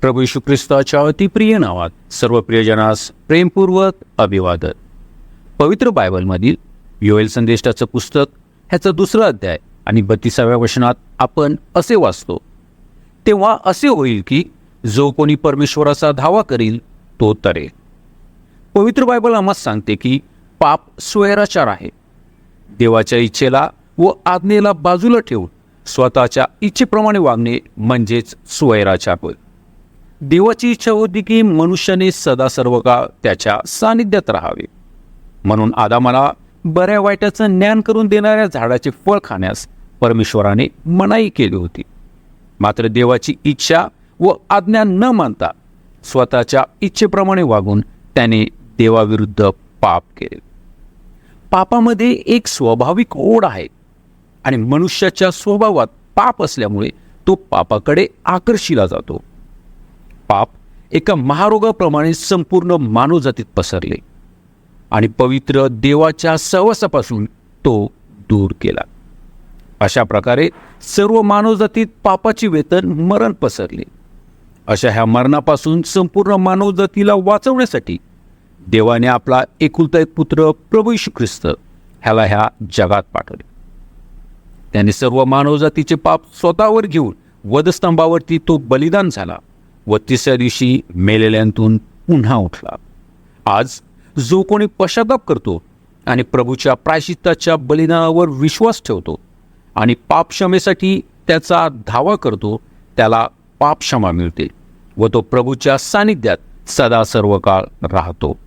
प्रभू ख्रिस्ताच्या अतिप्रिय नावात सर्व प्रियजनास प्रेमपूर्वक अभिवादन. पवित्र बायबलमधील योएल संदेष्टाचं पुस्तक ह्याचं दुसरं अध्याय आणि बत्तीसाव्या वचनात आपण असे वाचतो तेव्हा असे होईल की जो कोणी परमेश्वराचा धावा करील तो तरेल. पवित्र बायबल आम्हाला सांगते की पाप स्वैराचार आहे. देवाच्या इच्छेला व आज्ञेला बाजूला ठेवून स्वतःच्या इच्छेप्रमाणे वागणे म्हणजेच स्वैराचार होय. देवाची इच्छा होती की मनुष्याने सदा सर्व काळ त्याच्या सानिध्यात राहावे. म्हणून आदामाला बऱ्या वाईटाचं ज्ञान करून देणाऱ्या झाडाचे फळ खाण्यास परमेश्वराने मनाई केली होती. मात्र देवाची इच्छा व आज्ञा न मानता स्वतःच्या इच्छेप्रमाणे वागून त्याने देवाविरुद्ध पाप केले. पापामध्ये एक स्वाभाविक ओढ आहे आणि मनुष्याच्या स्वभावात पाप असल्यामुळे तो पापाकडे आकर्षिला जातो. पाप एका महारोगाप्रमाणे संपूर्ण मानवजातीत पसरले. आणि पवित्र देवाच्या सहवासापासून तो दूर केला. अशा प्रकारे सर्व मानवजातीत पापाची वेतन मरण पसरले. अशा ह्या मरणापासून संपूर्ण मानवजातीला वाचवण्यासाठी देवाने आपला एकुलता एक पुत्र प्रभू ख्रिस्त ह्याला ह्या जगात पाठवले. त्याने सर्व मानवजातीचे पाप स्वतःवर घेऊन वधस्तंभावरती तो बलिदान झाला व तिसऱ्या दिवशी मेलेल्यांतून पुन्हा उठला. आज जो कोणी पश्चाताप करतो आणि प्रभूच्या प्रायश्चित्ताच्या बलिदानावर विश्वास ठेवतो आणि पाप क्षमेसाठी त्याचा धावा करतो त्याला पाप क्षमा मिळते व तो प्रभूच्या सानिध्यात सदा सर्व काळ राहतो.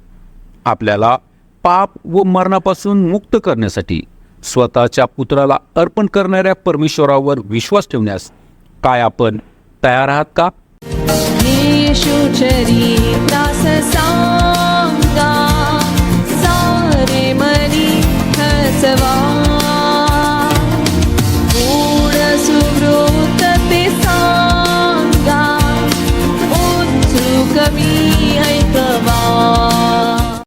आपल्याला पाप व मरणापासून मुक्त करण्यासाठी स्वतःच्या पुत्राला अर्पण करणाऱ्या परमेश्वरावर विश्वास ठेवण्यास काय आपण तयार आहात का?